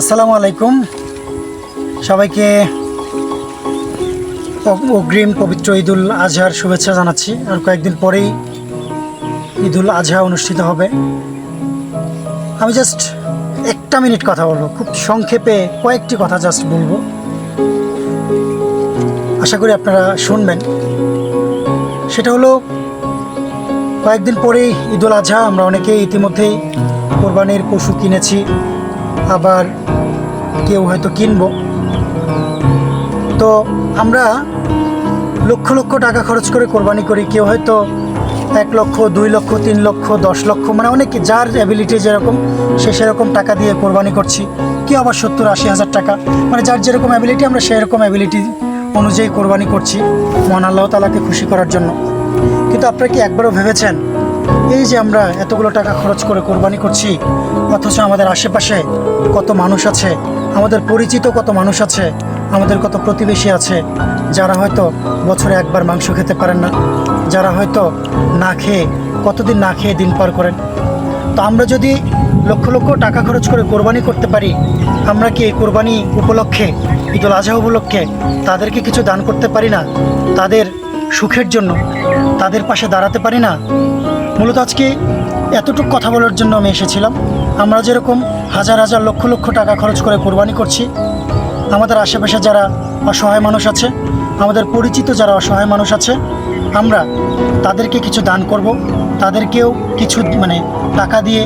আসসালামু আলাইকুম। সবাইকে অগ্রিম পবিত্র ঈদুল আজহার শুভেচ্ছা জানাচ্ছি। আর কয়েকদিন পরেই ঈদুল আজহা অনুষ্ঠিত হবে। আমি জাস্ট একটা মিনিট কথা বলব। খুব সংক্ষেপে কয়েকটি কথা জাস্ট বলব। আশা করি আপনারা শুনবেন। সেটা হলো, কয়েকদিন পরেই ঈদুল আজহা, আমরা অনেকেই ইতিমধ্যেই কোরবানির পশু কিনেছি। আবার কেউ হয়তো কিনবো। তো আমরা লক্ষ লক্ষ টাকা খরচ করে কোরবানি করি, কেউ হয়তো এক লক্ষ, দুই লক্ষ, তিন লক্ষ, দশ লক্ষ মানে অনেক যার অ্যাবিলিটি যেরকম, সে সেরকম টাকা দিয়ে কোরবানি করছি। কেউ আবার সত্তর, আশি হাজার টাকা মানে যার যেরকম অ্যাবিলিটি আমরা সেরকম অ্যাবিলিটি অনুযায়ী কোরবানি করছি মহান আল্লাহ তালাকে খুশি করার জন্য। কিন্তু আপনারা কি একবারও ভেবেছেন, এই যে আমরা এতগুলো টাকা খরচ করে কোরবানি করছি, অথচ আমাদের আশেপাশে কত মানুষ আছে আমাদের পরিচিত কত মানুষ আছে, আমাদের কত প্রতিবেশী আছে, যারা হয়তো বছরে একবার মাংস খেতে পারেন না, যারা হয়তো না খেয়ে, কতদিন না খেয়ে দিন পার করেন। তো আমরা যদি লক্ষ লক্ষ টাকা খরচ করে কোরবানি করতে পারি, আমরা কি এই কোরবানি উপলক্ষে ঈদুল আজহা উপলক্ষে তাদেরকে কিছু দান করতে পারি না? তাদের সুখের জন্য, তাদের পাশে দাঁড়াতে পারি না? মূলত আজকে এতটুকু কথা বলার জন্য আমি এসেছিলাম। আমরা যেরকম হাজার হাজার লক্ষ লক্ষ টাকা খরচ করে কোরবানি করছি, আমাদের আশেপাশে যারা অসহায় মানুষ আছে, আমাদের পরিচিত যারা অসহায় মানুষ আছে, আমরা তাদেরকে কিছু দান করব। তাদেরকেও কিছু মানে টাকা দিয়ে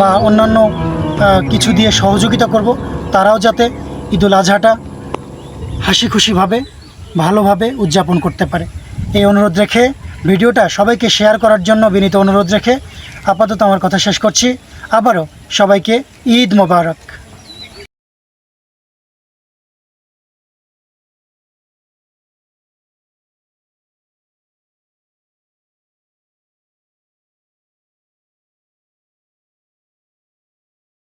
বা অন্যান্য কিছু দিয়ে সহযোগিতা করব। তারাও যাতে ঈদুল আজহাটা হাসি খুশিভাবে, ভালোভাবে উদযাপন করতে পারে। এই অনুরোধ রেখে ভিডিওটা সবাইকে শেয়ার করার জন্য বিনীত অনুরোধ রেখে আপাতত আমার কথা শেষ করছি। আবারও সবাইকে ঈদ মোবারক।